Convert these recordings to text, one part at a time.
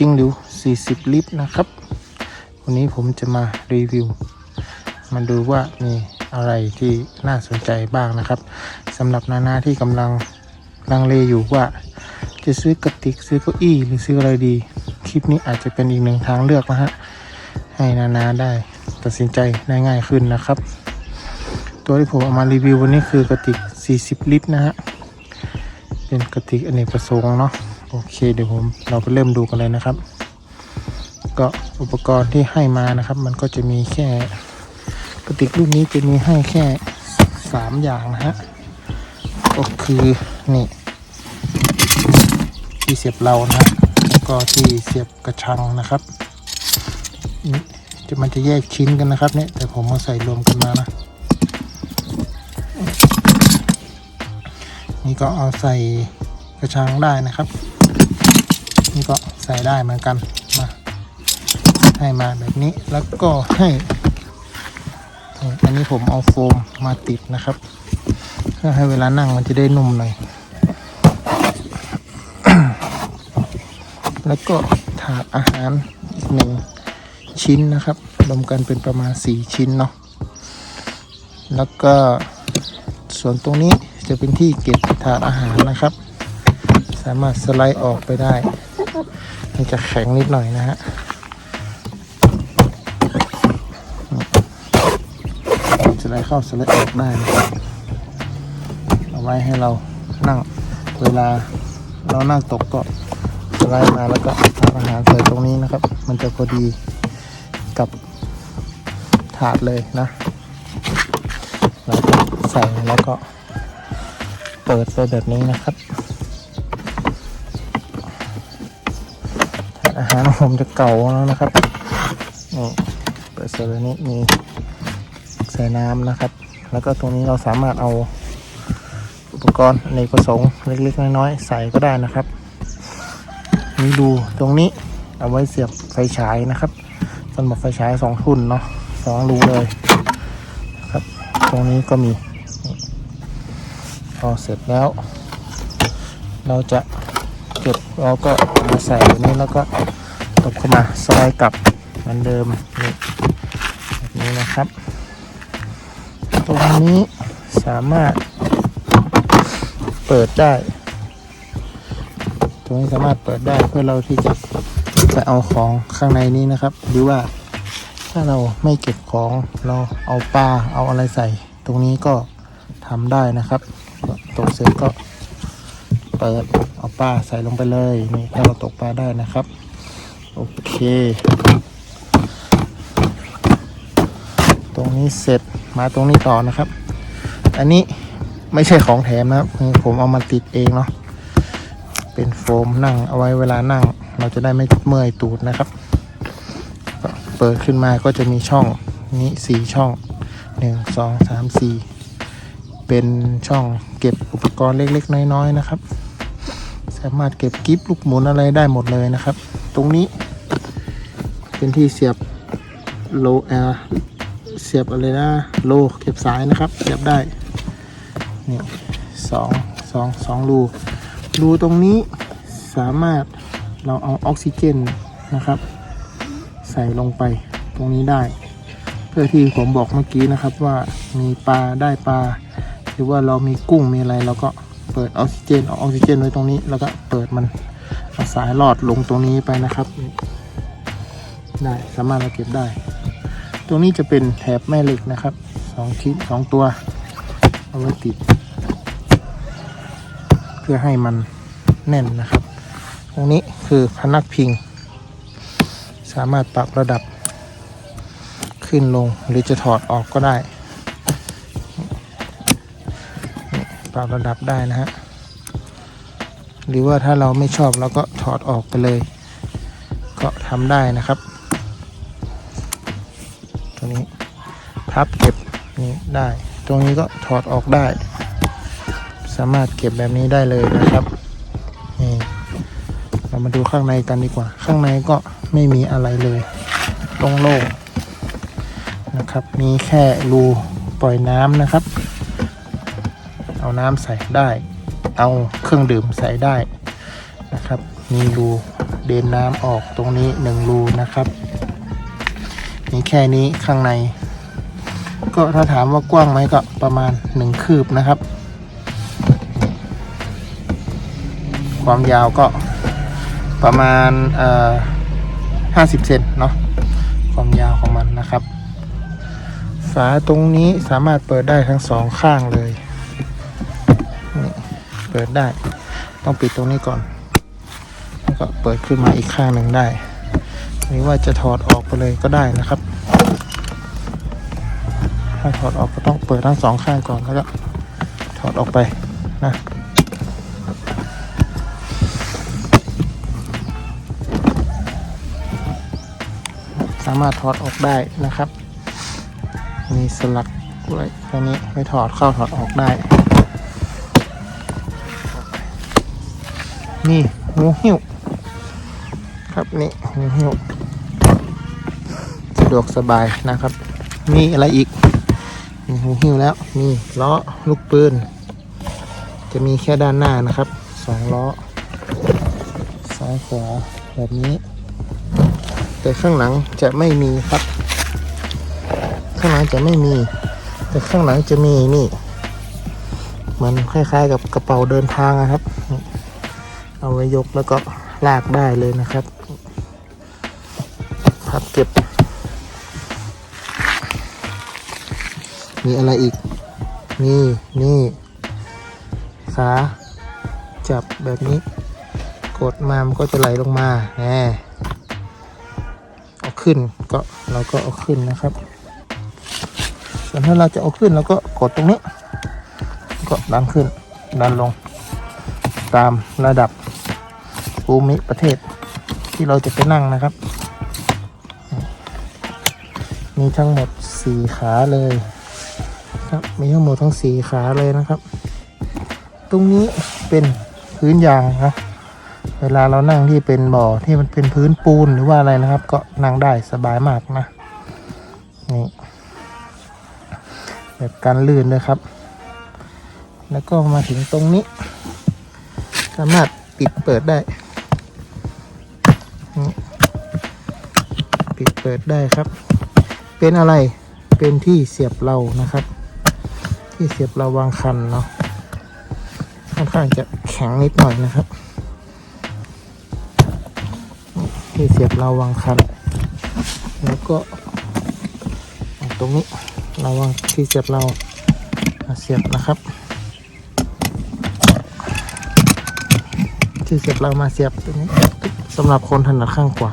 ชิงหลิว 40 ลิตรนะครับ วันนี้ผมจะมารีวิว มาดูว่ามีอะไรที่น่าสนใจบ้างนะครับสำหรับนานาที่กำลังลังเลอยู่ว่า จะซื้อกระติกซื้อเก้าอี้หรือซื้ออะไรดี คลิปนี้อาจจะเป็นอีกหนึ่งทางเลือกนะฮะให้นานาได้ตัดสินใจได้ง่ายขึ้นนะครับ ตัวที่ผมเอามารีวิววันนี้คือกระติก 40 ลิตรนะฮะเป็นกระติกอเนกประสงค์เนาะ โอเคเดี๋ยวผมเราไปเริ่มดูกันเลยนะครับ ก็อุปกรณ์ที่ให้มานะครับ มันก็จะมีแค่กระติกรุ่นนี้จะมีให้แค่สามอย่างนะฮะก็คือนี่ที่เสียบเรานะฮะแล้วก็ที่เสียบกระชังนะครับนี่จะมันจะแยกชิ้นกันนะครับเนี่ยแต่ผมมาใส่รวมกันมานะนี่ก็เอาใส่กระชังได้นะครับ นี่ก็ใส่ได้เหมือนกันมาให้มาแบบนี้แล้วก็ให้อันนี้ผมเอาโฟมมาติดนะครับเพื่อให้เวลานั่งมันจะได้นุ่มหน่อยแล้วก็ถาดอาหารอีกหนึ่งชิ้นนะครับ รวมกันเป็นประมาณ 4 ชิ้นเนาะแล้วก็ส่วนตรงนี้จะเป็นที่เก็บถาดอาหารนะครับ สามารถสไลด์ออกไปได้ นจะแข็งนิดหน่อยนะฮะสไลด์เข้าสไลด์ออกได้เอาไว้ให้เรานั่งเวลาเรานั่งตกก็สไลด์มาแล้วก็ทำอาหารใส่ตรงนี้นะครับ มันจะพอดีกับถาดเลยนะแล้วก็ใส่แล้วก็เปิดไปแบบนี้นะครับ อาหารของผมจะเก่าแล้วนะครับนี่เปิดใส่แบบนี้มีใส่น้ำนะครับ แล้วก็ตรงนี้เราสามารถเอาอุปกรณ์ในประสงค์เล็กๆน้อยๆใส่ก็ได้นะครับนี่ดูตรงนี้เอาไว้เสียบไฟฉายนะครับสำหรับไฟฉายสองทุนเนาะสองรูเลยครับ ตรงนี้ก็มีพอเสร็จแล้ว เราจะ เก็บเราก็มาใส่ตรงนี้แล้วก็ตบเข้ามาสไลด์กลับเหมือนเดิมนี่แบบนี้นะครับ ตรงนี้สามารถเปิดได้ ตรงนี้สามารถเปิดได้เพื่อเราที่จะไปเอาของข้างในนี้นะครับ หรือว่าถ้าเราไม่เก็บของเราเอาปลาเอาอะไรใส่ ตรงนี้ก็ทำได้นะครับตกเสร็จก็เปิด เอาปลาใส่ลงไปเลยนี่ถ้าเราตกปลาได้นะครับ โอเค ตรงนี้เสร็จมาตรงนี้ต่อนะครับ อันนี้ไม่ใช่ของแถมนะครับคือผมเอามาติดเองเนาะเป็นโฟมนั่งเอาไว้เวลานั่ง เราจะได้ไม่เมื่อยตูดนะครับ เปิดขึ้นมาก็จะมีช่องนี้สี่ช่องหนึ่งสองสามสี่เป็นช่องเก็บอุปกรณ์เล็ก ๆ น้อย ๆ นะครับ สามารถเก็บกิฟลูกหมุนอะไรได้หมดเลยนะครับ ตรงนี้ เป็นที่เสียบโลแอร์เสียบอะไรนะโลเก็บสายนะครับ เสียบได้นี่สองสองสองรูรูตรงนี้สามารถเราเอาออกซิเจนนะครับ ใส่ลงไปตรงนี้ได้ เพื่อที่ผมบอกเมื่อกี้นะครับว่ามีปลาได้ปลา หรือว่าเรามีกุ้งมีอะไรเราก็ เปิดออกซิเจนเอาออกซิเจนไว้ตรงนี้ แล้วก็เปิดมันเอาสายหลอดลงตรงนี้ไปนะครับ ได้สามารถเราเก็บได้ ตรงนี้จะเป็นแถบแม่เหล็กนะครับสองชิ้นสองตัวเอาไว้ติด เพื่อให้มันแน่นนะครับ ตรงนี้คือพนักพิง สามารถปรับระดับขึ้นลงหรือจะถอดออกก็ได้ รับระดับได้นะฮะหรือว่าถ้าเราไม่ชอบเราก็ถอดออกไปเลย ก็ทำได้นะครับ ตรงนี้พับเก็บนี้ได้ ตรงนี้ก็ถอดออกได้ สามารถเก็บแบบนี้ได้เลยนะครับนี่เรามาดูข้างในกันดีกว่า ข้างในก็ไม่มีอะไรเลยโล่งๆนะครับ มีแค่รูปล่อยน้ำนะครับ เอาน้ำใส่ได้ เอาเครื่องดื่มใส่ได้นะครับ มีรูเดินน้ำออกตรงนี้หนึ่งรูนะครับมีแค่นี้ข้างใน ก็ถ้าถามว่ากว้างไหมก็ประมาณหนึ่งคืบนะครับ ความยาวก็ประมาณห้าสิบเซนเนาะความยาวของมันนะครับ ฝาตรงนี้สามารถเปิดได้ทั้งสองข้างเลย เปิดได้ ต้องปิดตรงนี้ก่อน แล้วก็เปิดขึ้นมาอีกข้างหนึ่งได้ หรือว่าจะถอดออกไปเลยก็ได้นะครับ ถ้าถอดออกก็ต้องเปิดทั้งสองข้างก่อนแล้วก็ถอดออกไปนะสามารถถอดออกได้นะครับ มีสลักไว้ตรงนี้ไว้ถอดเข้าถอดออกได้ นี่หูหิ้วครับนี่หูหิ้วสะดวกสบายนะครับ มีอะไรอีกมีหูหิ้วแล้วมีล้อลูกปืน จะมีแค่ด้านหน้านะครับสองล้อซ้ายขวาแบบนี้ แต่ข้างหลังจะไม่มีครับ ข้างหลังจะไม่มี แต่ข้างหลังจะมีนี่เหมือนคล้ายๆกับกระเป๋าเดินทางนะครับ เอาไว้ยกแล้วก็ลากได้เลยนะครับ พับเก็บ มีอะไรอีก นี่นี่ขาจับแบบนี้ กดมามันก็จะไหลลงมาแหมเอาขึ้นก็เราก็เอาขึ้นนะครับ ส่วนถ้าเราจะเอาขึ้นเราก็กดตรงนี้ ก็ดันขึ้นดันลง ตามระดับ ภูมิประเทศที่เราจะไปนั่งนะครับ มีทั้งหมดสี่ขาเลยครับมีทั้งหมดทั้งสี่ขาเลยนะครับ ตรงนี้เป็นพื้นยางนะเวลาเรานั่งที่เป็นบ่อที่มันเป็นพื้นปูนหรือว่าอะไรนะครับ ก็นั่งได้สบายมากนะนี่แบบการลื่นด้วยครับ แล้วก็มาถึงตรงนี้ สามารถปิดเปิดได้ ปิดเปิดได้ครับ เป็นอะไรเป็นที่เสียบเรานะครับ ที่เสียบเราวางคันเนาะค่อนข้างจะแข็งนิดหน่อยนะครับ ที่เสียบเราวางคัน แล้วก็ตรงนี้เราวางที่เสียบเรามาเสียบนะครับ ที่เสียบเรามาเสียบตรงนี้สำหรับคนถนัดข้างขวา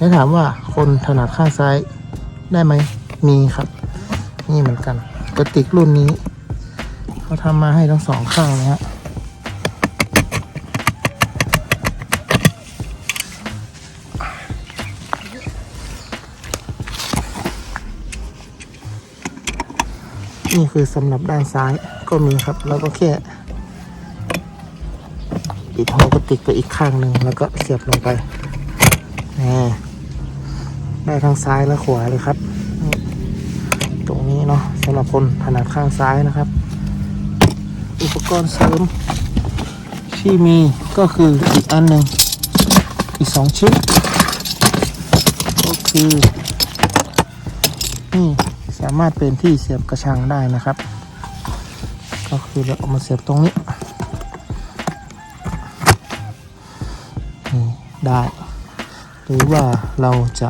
แล้วถามว่าคนถนัดข้างซ้ายได้ไหมมีครับ นี่เหมือนกันกระติกรุ่นนี้ เขาทำมาให้ทั้งสองข้างนะฮะนี่คือสำหรับด้านซ้ายก็มีครับ แล้วก็แค่ปิดหัวกระติกไปอีกข้างหนึ่งแล้วก็เสียบลงไปนี่ ได้ทั้งซ้ายและขวาเลยครับ ตรงนี้เนาะสำหรับคนถนัดข้างซ้ายนะครับ อุปกรณ์เสริมที่มีก็คืออีกอันหนึ่งอีกสองชิ้นก็คือนี่สามารถเป็นที่เสียบกระชังได้นะครับ ก็คือเราเอามาเสียบตรงนี้นี่ได้ หรือว่าเราจะ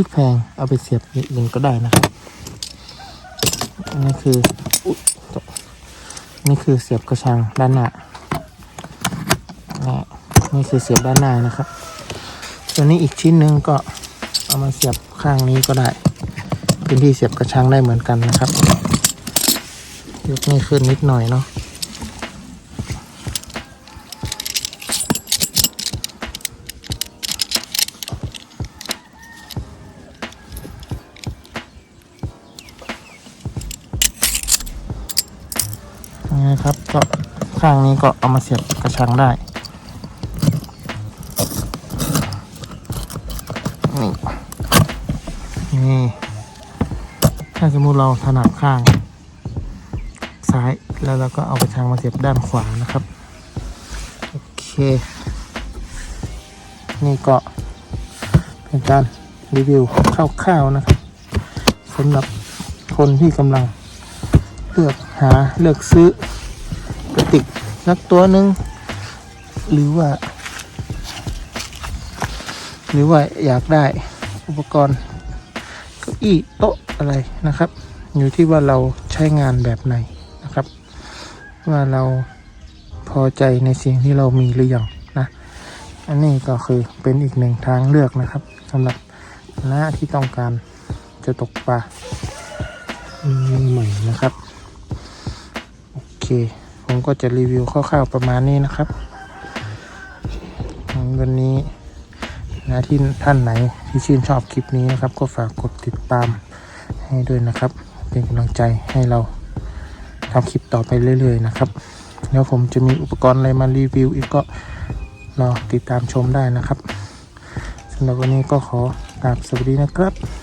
พลิกแพงเอาไปเสียบนิดหนึ่งก็ได้นะครับนี่คืออุ๊ยนี่คือเสียบกระชังด้านหน้านี่นี่คือเสียบด้านหน้านะครับตัวนี้อีกชิ้นหนึ่งก็เอามาเสียบข้างนี้ก็ได้ เป็นที่เสียบกระชังได้เหมือนกันนะครับยกนี่ขึ้นนิดหน่อยเนาะ นี่ครับก็ข้างนี้ก็เอามาเสียบกระชังได้นี่นี่ถ้าสมมติเราถนัดข้างซ้ายแล้วเราก็เอากระชังมาเสียบด้านขวานะครับโอเคเคนี่ก็เป็นการรีวิวคร่าวๆนะครับสำหรับคนที่กำลัง เลือกหาเลือกซื้อกระติกสักตัวหนึ่งหรือว่า หรือว่าอยากได้อุปกรณ์เก้าอี้โต๊ะอะไรนะครับ อยู่ที่ว่าเราใช้งานแบบไหนนะครับ ว่าเราพอใจในสิ่งที่เรามีหรือยังนะ อันนี้ก็คือเป็นอีกหนึ่งทางเลือกนะครับสำหรับน้าที่ต้องการจะตกปลามือใหม่นะครับ ผมก็จะรีวิวคร่าวๆประมาณนี้นะครับ วันนี้นะที่ท่านไหนที่ชื่นชอบคลิปนี้นะครับ ก็ฝากกดติดตามให้ด้วยนะครับ เป็นกำลังใจให้เราทำคลิปต่อไปเรื่อย ๆ นะครับ แล้วผมจะมีอุปกรณ์อะไรมารีวิว อีกก็รอติดตามชมได้นะครับสำหรับวันนี้ก็ขอกราบสวัสดีนะครับ